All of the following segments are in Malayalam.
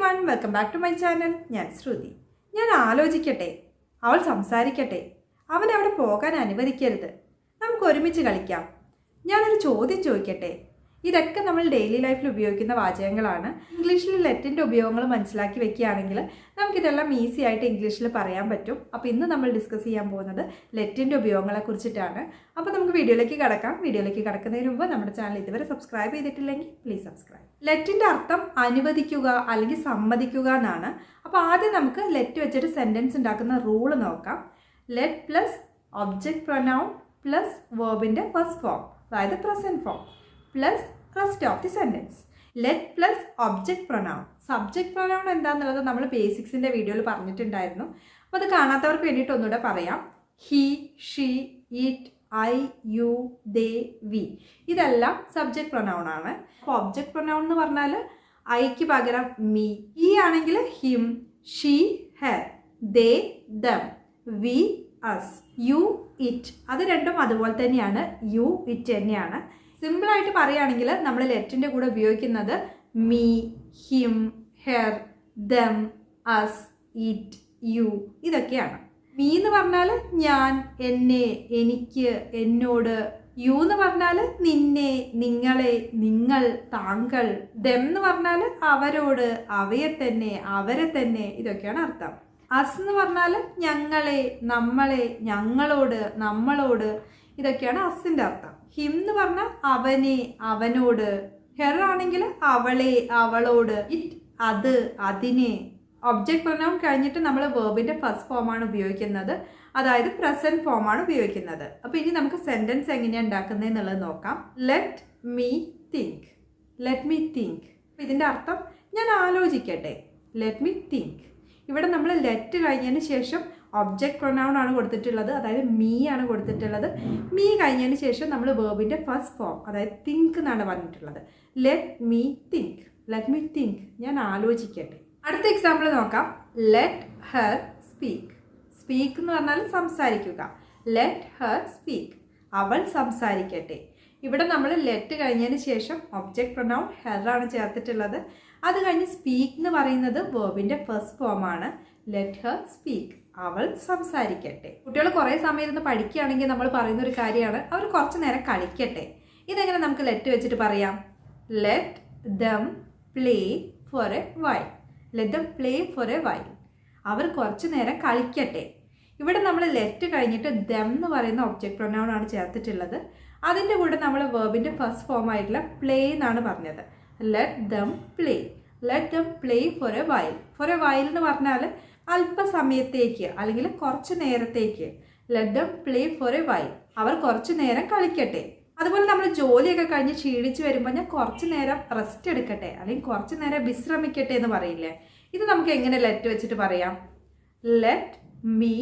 One welcome back to my channel ഞാൻ ശ്രുതി. ഞാൻ ആലോചിക്കട്ടെ. അവൾ സംസാരിക്കട്ടെ. അവൻ അവിടെ പോകാൻ അനുവദിക്കരുത്. നമുക്ക് ഒരുമിച്ച് കളിക്കാം. ഞാനൊരു ചോദ്യം ചോദിക്കട്ടെ? ഇതൊക്കെ നമ്മൾ ഡെയിലി ലൈഫിൽ ഉപയോഗിക്കുന്ന വാചകങ്ങളാണ്. ഇംഗ്ലീഷിൽ ലെറ്റിന്റെ ഉപയോഗങ്ങൾ മനസ്സിലാക്കി വെക്കുകയാണെങ്കിൽ നമുക്കിതെല്ലാം ഈസി ആയിട്ട് ഇംഗ്ലീഷിൽ പറയാൻ പറ്റും. അപ്പോൾ ഇന്ന് നമ്മൾ ഡിസ്കസ് ചെയ്യാൻ പോകുന്നത് ലെറ്റിന്റെ ഉപയോഗങ്ങളെ കുറിച്ചിട്ടാണ്. അപ്പോൾ നമുക്ക് വീഡിയോയിലേക്ക് കടക്കാം. വീഡിയോയിലേക്ക് കടക്കുന്നതിന് മുമ്പ് നമ്മുടെ ചാനൽ ഇതുവരെ സബ്സ്ക്രൈബ് ചെയ്തിട്ടില്ലെങ്കിൽ പ്ലീസ് സബ്സ്ക്രൈബ് ലെറ്റിന്റെ അർത്ഥം അനുവദിക്കുക അല്ലെങ്കിൽ സമ്മതിക്കുക എന്നാണ്. അപ്പോൾ ആദ്യം നമുക്ക് ലെറ്റ് വെച്ചിട്ട് സെന്റൻസ് ഉണ്ടാക്കുന്ന റൂൾ നോക്കാം. Let plus object pronoun plus വേർബിന്റെ first form അതായത് present form plus rest of the sentence let plus object pronoun subject pronoun എന്താണെന്നുള്ളത് നമ്മൾ ബേസിക്സിന്റെ വീഡിയോയിൽ പറഞ്ഞിട്ടുണ്ടായിരുന്നു. അപ്പോൾ അത് കാണാത്തവർക്ക് വേണ്ടിയിട്ട് ഒന്നുകൂടെ പറയാം. He she it I you they we ഇതെല്ലാം സബ്ജക്റ്റ് പ്രൊനൗൺ ആണ്. അപ്പോൾ ഒബ്ജക്റ്റ് പ്രൊനൗൺ എന്ന് പറഞ്ഞാൽ ഐക്ക് പകരം മീ ഈ ആണെങ്കിൽ him she her they them we us you it അത് രണ്ടും അതുപോലെ തന്നെയാണ്. യു ഇറ്റ് തന്നെയാണ്. സിമ്പിളായിട്ട് പറയുകയാണെങ്കിൽ നമ്മൾ ലെറ്റിന്റെ കൂടെ ഉപയോഗിക്കുന്നത് me him her them us it you ഇതൊക്കെയാണ്. മീ എന്ന് പറഞ്ഞാൽ ഞാൻ എന്നെ എനിക്ക് എന്നോട് യു എന്ന് പറഞ്ഞാൽ നിന്നെ നിങ്ങളെ നിങ്ങൾ താങ്കൾ ദം എന്ന് പറഞ്ഞാൽ അവരോട് അവയെ തന്നെ അവരെ തന്നെ ഇതൊക്കെയാണ് അർത്ഥം. അസ് എന്ന് പറഞ്ഞാൽ ഞങ്ങളെ നമ്മളെ ഞങ്ങളോട് നമ്മളോട് ഇതൊക്കെയാണ് അസിന്റെ അർത്ഥം. ഹിം എന്ന് പറഞ്ഞാൽ അവനെ അവനോട്. ഹെർ ആണെങ്കിൽ അവളെ അവളോട്. ഇറ്റ് അത് അതിനെ. ഒബ്ജക്റ്റ് പ്രൊനൗൺ കഴിഞ്ഞിട്ട് നമ്മൾ വേർബിന്റെ ഫസ്റ്റ് ഫോമാണ് ഉപയോഗിക്കുന്നത്. അതായത് പ്രസന്റ് ഫോമാണ് ഉപയോഗിക്കുന്നത്. അപ്പോൾ ഇനി നമുക്ക് സെന്റൻസ് എങ്ങനെയാണ് ഉണ്ടാക്കുന്നത് എന്നുള്ളത് നോക്കാം. Let me think let me think ഇതിന്റെ അർത്ഥം ഞാൻ ആലോചിക്കട്ടെ. ലെറ്റ് മീ തിങ്ക് ഇവിടെ നമ്മൾ ലെറ്റ് കഴിഞ്ഞതിന് ശേഷം ഒബ്ജക്റ്റ് പ്രൊനൗൺ ആണ് കൊടുത്തിട്ടുള്ളത്. അതായത് മീ ആണ് കൊടുത്തിട്ടുള്ളത്. മീ കഴിഞ്ഞതിന് ശേഷം നമ്മൾ വേർബിന്റെ ഫസ്റ്റ് ഫോം അതായത് തിങ്ക് എന്നാണ് പറഞ്ഞിട്ടുള്ളത്. Let me think let me think ഞാൻ ആലോചിക്കട്ടെ. അടുത്ത എക്സാമ്പിൾ നോക്കാം. ലെറ്റ് ഹർ സ്പീക്ക് സ്പീക്ക് എന്ന് പറഞ്ഞാൽ സംസാരിക്കുക. ലെറ്റ് ഹർ സ്പീക്ക് അവൾ സംസാരിക്കട്ടെ. ഇവിടെ നമ്മൾ ലെറ്റ് കഴിഞ്ഞതിന് ശേഷം ഒബ്ജക്റ്റ് പ്രൊനൗൺ ആണ് ചേർത്തിട്ടുള്ളത്. അത് കഴിഞ്ഞ് സ്പീക്ക് എന്ന് പറയുന്നത് വേർബിന്റെ ഫസ്റ്റ് ഫോമാണ് ലെറ്റ് ഹർ സ്പീക്ക് അവൾ സംസാരിക്കട്ടെ. കുട്ടികൾ കുറേ സമയം ഇരുന്ന് പഠിക്കുകയാണെങ്കിൽ നമ്മൾ പറയുന്ന ഒരു കാര്യമാണ് അവർ കുറച്ച് നേരം കളിക്കട്ടെ. ഇതെങ്ങനെ നമുക്ക് ലെറ്റ് വെച്ചിട്ട് പറയാം? Let them play for a while let them play for a while അവർ കുറച്ച് നേരം കളിക്കട്ടെ. ഇവിടെ നമ്മൾ ലെറ്റ് കഴിഞ്ഞിട്ട് ദം എന്ന് പറയുന്ന ഒബ്ജക്റ്റ് പ്രൊനൗൺ ആണ് ചേർത്തിട്ടുള്ളത്. അതിന്റെ കൂടെ നമ്മൾ വേർബിന്റെ ഫസ്റ്റ് ഫോം ആയിട്ടുള്ള പ്ലേ എന്നാണ് പറഞ്ഞത്. Let them play let them play for a while for a while എന്ന് പറഞ്ഞാൽ അല്പസമയത്തേക്ക് അല്ലെങ്കിൽ കുറച്ച് നേരത്തേക്ക്. Them play for a while അവർ കുറച്ച് നേരം കളിക്കട്ടെ. അതുപോലെ നമ്മൾ ജോലിയൊക്കെ കഴിഞ്ഞ് ക്ഷീണിച്ച് വരുമ്പോൾ ഞാൻ കുറച്ച് നേരം റെസ്റ്റ് എടുക്കട്ടെ. അല്ലെങ്കിൽ കുറച്ച് നേരം വിശ്രമിക്കട്ടെ എന്ന് പറയില്ലേ? ഇത് നമുക്ക് എങ്ങനെ ലെറ്റ് വെച്ചിട്ട് പറയാം? Let me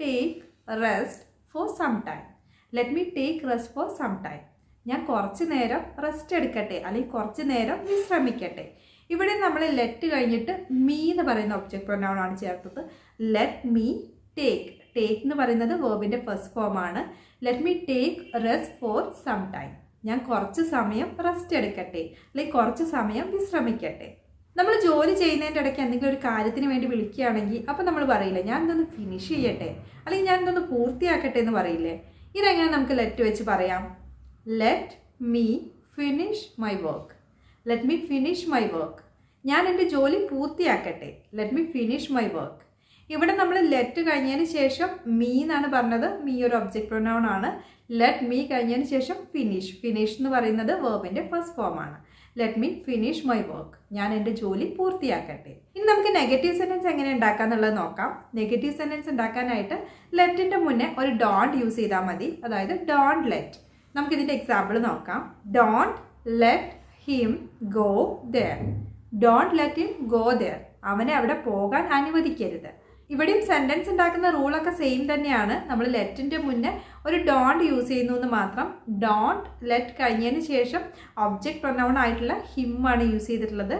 take rest for some time let me take rest for some time ഞാൻ കുറച്ച് നേരം റെസ്റ്റ് എടുക്കട്ടെ. അല്ലെങ്കിൽ കുറച്ച് നേരം വിശ്രമിക്കട്ടെ. ഇവിടെ നമ്മൾ ലെറ്റ് കഴിഞ്ഞിട്ട് മീ എന്ന് പറയുന്ന ഒബ്ജക്റ്റ് പ്രൊനൗൺ ആണ് ചേർത്തത്. ലെറ്റ് മീ ടേക്ക് ടേക്ക് എന്ന് പറയുന്നത് വേർബിന്റെ ഫസ്റ്റ് ഫോമാണ് let me take rest for some time ഞാൻ കുറച്ച് സമയം റെസ്റ്റ് എടുക്കട്ടെ. അല്ലെങ്കിൽ കുറച്ച് സമയം വിശ്രമിക്കട്ടെ. നമ്മൾ ജോലി ചെയ്യുന്നതിന്റെ ഇടയ്ക്ക് എന്തെങ്കിലും ഒരു കാര്യത്തിന് വേണ്ടി വിളിക്കുകയാണെങ്കിൽ അപ്പോൾ നമ്മൾ പറയില്ല ഞാൻ ഇതൊന്ന് ഫിനിഷ് ചെയ്യട്ടെ? അല്ലെങ്കിൽ ഞാൻ ഇതൊന്ന് പൂർത്തിയാക്കട്ടെ എന്ന് പറയില്ലേ? ഇതെങ്ങനെ നമുക്ക് ലെറ്റ് വെച്ച് പറയാം? Let me finish my work let me finish my work ഞാൻ എന്റെ ജോലി പൂർത്തിയാക്കട്ടെ. Let me finish my work ഇവിടെ നമ്മൾ ലെറ്റ് കഴിഞ്ഞതിന് ശേഷം മീ എന്നാണ് പറഞ്ഞത്. മീ ഒരു ഒബ്ജക്റ്റ് പ്രൊനൗൺ ആണ്. ലെറ്റ് മീ കഴിഞ്ഞതിന് ശേഷം ഫിനിഷ് ഫിനിഷ് എന്ന് പറയുന്നത് വേർബിന്റെ ഫസ്റ്റ് ഫോം ആണ്. Let me finish my work ഞാൻ എന്റെ ജോലി പൂർത്തിയാക്കട്ടെ. ഇനി നമുക്ക് നെഗറ്റീവ് സെന്റൻസ് എങ്ങനെ ഉണ്ടാക്കാം എന്നുള്ളത് നോക്കാം. നെഗറ്റീവ് സെന്റൻസ് ഉണ്ടാക്കാനായിട്ട് ലെറ്റിന്റെ മുന്നേ ഒരു ഡോണ്ട് യൂസ് ചെയ്താൽ മതി. അതായത് ഡോണ്ട് ലെറ്റ് നമുക്കിതിന്റെ എക്സാമ്പിൾ നോക്കാം. Don't let him go there don't let him go there അവനെ അവിടെ പോകാൻ അനുവദിക്കരുത്. ഇവിടെയും സെന്റൻസ് ഉണ്ടാക്കുന്ന റൂളൊക്കെ സെയിം തന്നെയാണ്. നമ്മൾ ലെറ്റിന്റെ മുന്നേ ഒരു ഡോണ്ട് യൂസ് ചെയ്യുന്നു എന്ന് മാത്രം ഡോണ്ട് ലെറ്റ് കഴിഞ്ഞതിന് ശേഷം ഒബ്ജക്റ്റ് പ്രൊനൗൺ ആയിട്ടുള്ള ഹിമ്മാണ് യൂസ് ചെയ്തിട്ടുള്ളത്.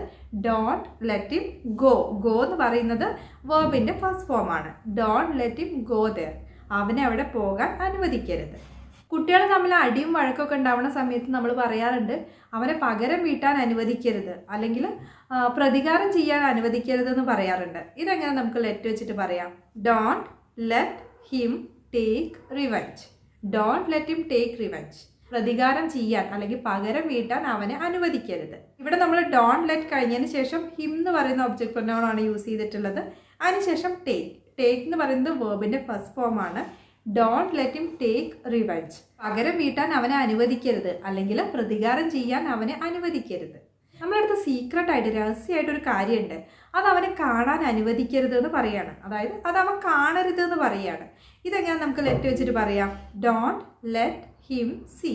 Don't let him go go എന്ന് പറയുന്നത് വേർബിന്റെ ഫസ്റ്റ് ഫോമാണ് don't let him go there അവനെ അവിടെ പോകാൻ അനുവദിക്കരുത്. കുട്ടികൾ തമ്മിൽ അടിയും വഴക്കൊക്കെ ഉണ്ടാവുന്ന സമയത്ത് നമ്മൾ പറയാറുണ്ട് അവനെ പകരം വീട്ടാൻ അനുവദിക്കരുത് അല്ലെങ്കിൽ പ്രതികാരം ചെയ്യാൻ അനുവദിക്കരുത് എന്ന് പറയാറുണ്ട്. ഇതെങ്ങനെ നമുക്ക് ലെറ്റ് വെച്ചിട്ട് പറയാം? Don't let him take revenge don't let him take revenge പ്രതികാരം ചെയ്യാൻ അല്ലെങ്കിൽ പകരം വീട്ടാൻ അവനെ അനുവദിക്കരുത്. ഇവിടെ നമ്മൾ ഡോൺ ലെറ്റ് കഴിഞ്ഞതിന് ശേഷം ഹിം എന്ന് പറയുന്ന ഒബ്ജക്റ്റ് പ്രൊനൗൺ യൂസ് ചെയ്തിട്ടുള്ളത്. അതിനുശേഷം ടേക്ക് ടേക്ക് എന്ന് പറയുന്നത് വേർബിന്റെ ഫസ്റ്റ് ഫോമാണ് don't let him take revenge പകരം വീട്ടാൻ അവനെ അനുവദിക്കരുത്. അല്ലെങ്കിൽ പ്രതികാരം ചെയ്യാൻ അവനെ അനുവദിക്കരുത്. നമ്മളടുത്ത് സീക്രട്ടായിട്ട് രഹസ്യമായിട്ട് ഒരു കാര്യമുണ്ട്. അത് അവനെ കാണാൻ അനുവദിക്കരുത് എന്ന് പറയാണ്. അതായത് അത് അവൻ കാണരുത് എന്ന് പറയാണ്. ഇതെങ്ങനെ നമുക്ക് ലെറ്റ് വെച്ചിട്ട് പറയാം? Don't let him see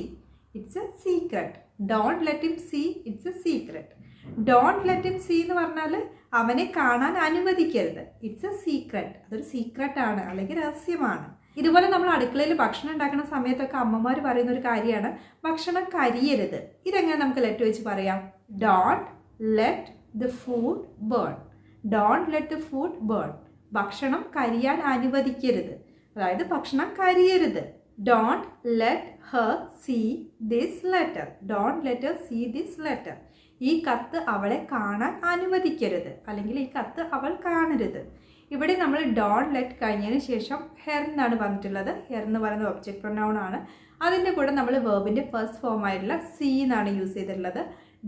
it's a secret don't let him see it's a secret don't let him see എന്ന് പറഞ്ഞാൽ അവനെ കാണാൻ അനുവദിക്കരുത്. ഇറ്റ്സ് എ സീക്രട്ട് അതൊരു സീക്രട്ടാണ് അല്ലെങ്കിൽ രഹസ്യമാണ്. ഇതുപോലെ നമ്മൾ അടുക്കളയിൽ ഭക്ഷണം ഉണ്ടാക്കുന്ന സമയത്തൊക്കെ അമ്മമാർ പറയുന്ന ഒരു കാര്യമാണ് ഭക്ഷണം കരിയരുത്. ഇതെങ്ങനെ നമുക്ക് ലെറ്റ് വെച്ച് പറയാം? Don't let the food burn don't let the food burn ഭക്ഷണം കരിയാൻ അനുവദിക്കരുത്. അതായത് ഭക്ഷണം കരിയരുത്. Don't let her see this letter don't let her see this letter ഈ കത്ത് അവളെ കാണാൻ അനുവദിക്കരുത്. അല്ലെങ്കിൽ ഈ കത്ത് അവൾ കാണരുത്. ഇവിടെ നമ്മൾ ഡോൺ ലെറ്റ് കഴിഞ്ഞതിന് ശേഷം ഹെർ എന്നാണ് പറഞ്ഞിട്ടുള്ളത് ഹെർ എന്ന് പറയുന്ന ഒബ്ജക്റ്റ് പ്രൊനൗൺ ആണ്. അതിന്റെ കൂടെ നമ്മൾ വേർബിന്റെ ഫസ്റ്റ് ഫോം ആയിട്ടുള്ള സി എന്നാണ് യൂസ് ചെയ്തിട്ടുള്ളത്.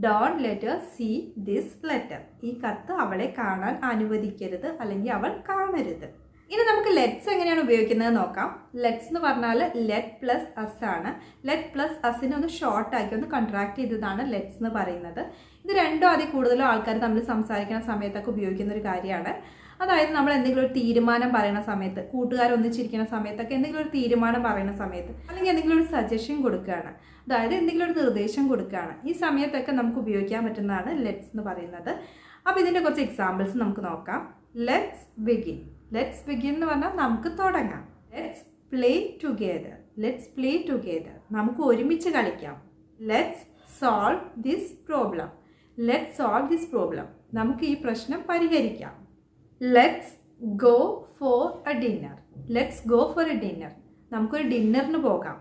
Don't let her see this letter. ഈ കത്ത് അവളെ കാണാൻ അനുവദിക്കരുത് അല്ലെങ്കിൽ അവൾ കാണരുത്. ഇനി നമുക്ക് ലെറ്റ്സ് എങ്ങനെയാണ് ഉപയോഗിക്കുന്നത് നോക്കാം. ലെറ്റ്സ് എന്ന് പറഞ്ഞാൽ ലെറ്റ് പ്ലസ് അസ് ആണ്. ലെറ്റ് പ്ലസ് അസിനെ ഒന്ന് ഷോർട്ട് ആക്കി ഒന്ന് കൺട്രാക്ട് ചെയ്തതാണ് ലെറ്റ്സ് എന്ന് പറയുന്നത്. ഇത് രണ്ടോ അതിൽ കൂടുതലോ ആൾക്കാർ തമ്മിൽ സംസാരിക്കുന്ന സമയത്തൊക്കെ ഉപയോഗിക്കുന്ന ഒരു കാര്യമാണ്. അതായത് നമ്മൾ എന്തെങ്കിലും ഒരു തീരുമാനം പറയുന്ന സമയത്ത് കൂട്ടുകാർ ഒന്നിച്ചിരിക്കുന്ന സമയത്തൊക്കെ എന്തെങ്കിലും ഒരു തീരുമാനം പറയുന്ന സമയത്ത് അല്ലെങ്കിൽ എന്തെങ്കിലും ഒരു സജഷൻ കൊടുക്കുകയാണ്. അതായത് എന്തെങ്കിലും ഒരു നിർദ്ദേശം കൊടുക്കുകയാണ്. ഈ സമയത്തൊക്കെ നമുക്ക് ഉപയോഗിക്കാൻ പറ്റുന്നതാണ് ലെറ്റ്സ് എന്ന് പറയുന്നത്. അപ്പോൾ ഇതിന്റെ കുറച്ച് എക്സാമ്പിൾസ് നമുക്ക് നോക്കാം. ലെറ്റ്സ് ബിഗിൻ ലെറ്റ്സ് ബിഗിൻ എന്ന് പറഞ്ഞാൽ നമുക്ക് തുടങ്ങാം. Let's play together let's play together നമുക്ക് ഒരുമിച്ച് കളിക്കാം. Let's solve this problem let's solve this problem നമുക്ക് ഈ പ്രശ്നം പരിഹരിക്കാം. Let's go for a dinner let's go for a dinner നമുക്കൊരു ഡിന്നറിന് പോകാം.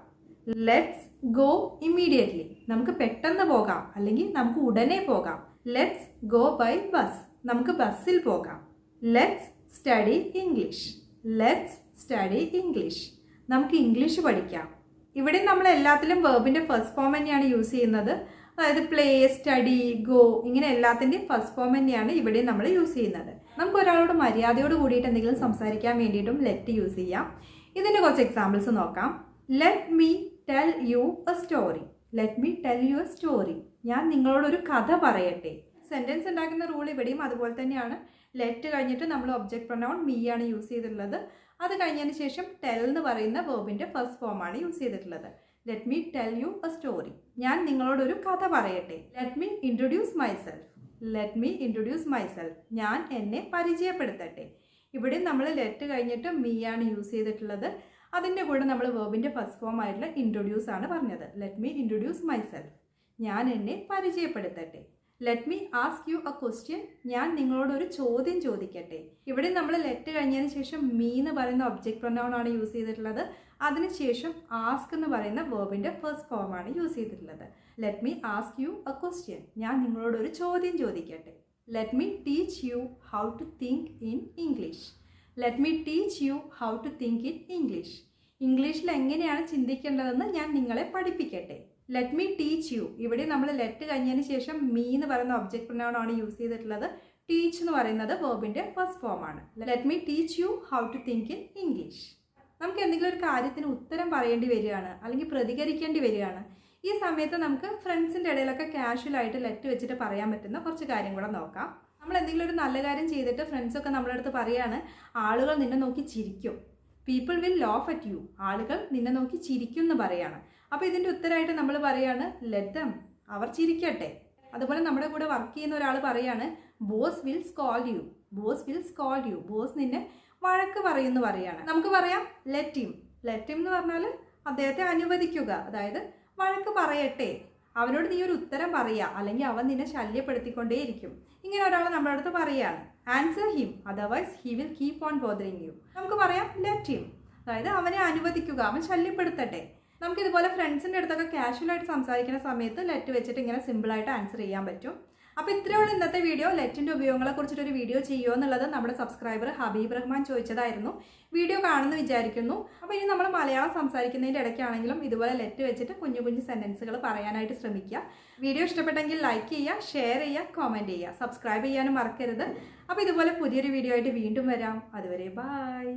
ലെറ്റ്സ് ഗോ ഇമ്മീഡിയറ്റ്ലി നമുക്ക് പെട്ടെന്ന് പോകാം. അല്ലെങ്കിൽ നമുക്ക് ഉടനെ പോകാം. ലെറ്റ്സ് ഗോ ബൈ ബസ് നമുക്ക് ബസ്സിൽ പോകാം. Let's study English let's study English നമുക്ക് ഇംഗ്ലീഷ് പഠിക്കാം. ഇവിടെ നമ്മൾ എല്ലാത്തിലും വേർബിന്റെ ഫസ്റ്റ് ഫോം തന്നെയാണ് യൂസ് ചെയ്യുന്നത്. അതായത് പ്ലേ സ്റ്റഡി ഗോ ഇങ്ങനെ എല്ലാത്തിന്റെയും ഫസ്റ്റ് ഫോം തന്നെയാണ് ഇവിടെ നമ്മൾ യൂസ് ചെയ്യുന്നത്. നമുക്ക് ഒരാളോട് മര്യാദയോട് കൂടിയിട്ട് എന്തെങ്കിലും സംസാരിക്കാൻ വേണ്ടിയിട്ടും ലെറ്റ് യൂസ് ചെയ്യാം. ഇതിന്റെ കുറച്ച് എക്സാമ്പിൾസ് നോക്കാം. Let me tell you a story let me tell you a story ഞാൻ നിങ്ങളോടൊരു കഥ പറയട്ടെ. സെന്റൻസ് ഉണ്ടാക്കുന്ന റൂൾ ഇവിടെയും അതുപോലെ തന്നെയാണ്. ലെറ്റ് കഴിഞ്ഞിട്ട് നമ്മൾ ഒബ്ജക്ട് പ്രൊനൗൺ മീ ആണ് യൂസ് ചെയ്തിട്ടുള്ളത്. അത് കഴിഞ്ഞതിന് ശേഷം ടെൽ എന്ന് പറയുന്ന വേർബിന്റെ ഫസ്റ്റ് ഫോമാണ് യൂസ് ചെയ്തിട്ടുള്ളത്. Let me tell you a story ഞാൻ നിങ്ങളോടൊരു കഥ പറയട്ടെ. Let me introduce myself let me introduce myself ഞാൻ എന്നെ പരിചയപ്പെടുത്തട്ടെ. ഇവിടെ നമ്മൾ ലെറ്റ് കഴിഞ്ഞിട്ട് മീ ആണ് യൂസ് ചെയ്തിട്ടുള്ളത്. അതിന്റെ കൂടെ നമ്മൾ വേർബിന്റെ ഫസ്റ്റ് ഫോം ആയിട്ടുള്ള ഇൻട്രൊഡ്യൂസ് ആണ് പറഞ്ഞത്. ലെറ്റ് മീ ഇൻട്രൊഡ്യൂസ് മൈസെൽഫ് ഞാൻ എന്നെ പരിചയപ്പെടുത്തട്ടെ. Let me ask you a question ഞാൻ നിങ്ങളോട് ഒരു ചോദ്യം ചോദിക്കട്ടെ. ഇവിടെ നമ്മൾ ലെറ്റ് കഴിഞ്ഞതിന് ശേഷം മീ എന്ന് പറയുന്ന ഒബ്ജക്റ്റ് പ്രൊനൗൺ ആണ് യൂസ് ചെയ്തിട്ടുള്ളത്. അതിനുശേഷം ആസ്ക് എന്ന് പറയുന്ന വേർബിന്റെ ഫസ്റ്റ് ഫോമാണ് യൂസ് ചെയ്തിട്ടുള്ളത്. Let me ask you a question ഞാൻ നിങ്ങളോട് ഒരു ചോദ്യം ചോദിക്കട്ടെ. Let me teach you how to think in English let me teach you how to think in English ഇംഗ്ലീഷിൽ എങ്ങനെയാണ് ചിന്തിക്കേണ്ടതെന്ന് ഞാൻ നിങ്ങളെ പഠിപ്പിക്കട്ടെ. ലെറ്റ് മീ ടീച്ച് യു ഇവിടെ നമ്മൾ ലെറ്റ് കഴിഞ്ഞതിന് ശേഷം മീ എന്ന് പറയുന്ന ഒബ്ജക്ട് പ്രൊനൗൺ ആണ് യൂസ് ചെയ്തിട്ടുള്ളത്. ടീച്ച് എന്ന് പറയുന്നത് വേർബിന്റെ ഫസ്റ്റ് ഫോമാണ് let me teach you how to think in English നമുക്ക് എന്തെങ്കിലും ഒരു കാര്യത്തിന് ഉത്തരം പറയേണ്ടി വരികയാണ് അല്ലെങ്കിൽ പ്രതികരിക്കേണ്ടി വരികയാണ് ഈ സമയത്ത് നമുക്ക് ഫ്രണ്ട്സിന്റെ ഇടയിലൊക്കെ കാഷ്വലായിട്ട് ലെറ്റ് വെച്ചിട്ട് പറയാൻ പറ്റുന്ന കുറച്ച് കാര്യം കൂടെ നോക്കാം. നമ്മൾ എന്തെങ്കിലും ഒരു നല്ല കാര്യം ചെയ്തിട്ട് ഫ്രണ്ട്സൊക്കെ നമ്മുടെ അടുത്ത് പറയാണ് ആളുകൾ നിന്നെ നോക്കി ചിരിക്കും. People will laugh at you ആളുകൾ നിന്നെ നോക്കി ചിരിക്കും എന്ന് പറയാണ്. അപ്പോൾ ഇതിന്റെ ഉത്തരമായിട്ട് നമ്മൾ പറയാണ് ലെറ്റ് അവർ ചിരിക്കട്ടെ. അതുപോലെ നമ്മുടെ കൂടെ വർക്ക് ചെയ്യുന്ന ഒരാൾ പറയാണ് boss will scold you boss will scold you boss നിന്നെ വഴക്ക് പറയുമെന്ന് പറയാണ് നമുക്ക് പറയാം ലെറ്റിം ലെറ്റിം എന്ന് പറഞ്ഞാൽ അദ്ദേഹത്തെ അനുവദിക്കുക. അതായത് വഴക്ക് പറയട്ടെ. അവനോട് നീ ഒരു ഉത്തരം പറയുക. അല്ലെങ്കിൽ അവൻ നിന്നെ ശല്യപ്പെടുത്തിക്കൊണ്ടേയിരിക്കും. ഇങ്ങനെ ഒരാൾ നമ്മുടെ അടുത്ത് പറയുകയാണ്. Answer him otherwise he will keep on bothering you നമുക്ക് പറയാം ലെറ്റ് ഹിം അതായത് അവനെ അനുവദിക്കുക. അവൻ ശല്യപ്പെടുത്തട്ടെ. നമുക്കിതുപോലെ ഫ്രണ്ട്സിന്റെ അടുത്തൊക്കെ കാഷ്വലായിട്ട് സംസാരിക്കുന്ന സമയത്ത് ലെറ്റ് വെച്ചിട്ട് ഇങ്ങനെ സിമ്പിളായിട്ട് ആൻസർ ചെയ്യാൻ പറ്റും. അപ്പോൾ ഇത്രയുള്ള ഇന്നത്തെ വീഡിയോ. ലെറ്റിന്റെ ഉപയോഗങ്ങളെ കുറിച്ചിട്ടൊരു വീഡിയോ ചെയ്യുമോ എന്നുള്ളത് നമ്മുടെ സബ്സ്ക്രൈബർ ഹബീബ് റഹ്മാൻ ചോദിച്ചതായിരുന്നു. വീഡിയോ കാണുമെന്ന് വിചാരിക്കുന്നു. അപ്പോൾ ഇനി നമ്മൾ മലയാളം സംസാരിക്കുന്നതിന്റെ ഇടയ്ക്കാണെങ്കിലും ഇതുപോലെ ലെറ്റ് വെച്ചിട്ട് കുഞ്ഞു കുഞ്ഞു സെന്റൻസുകൾ പറയാനായിട്ട് ശ്രമിക്കുക. വീഡിയോ ഇഷ്ടപ്പെട്ടെങ്കിൽ ലൈക്ക് ചെയ്യുക ഷെയർ ചെയ്യുക കോമന്റ് ചെയ്യുക. സബ്സ്ക്രൈബ് ചെയ്യാനും മറക്കരുത്. അപ്പോൾ ഇതുപോലെ പുതിയൊരു വീഡിയോ ആയിട്ട് വീണ്ടും വരാം. അതുവരെ ബായ്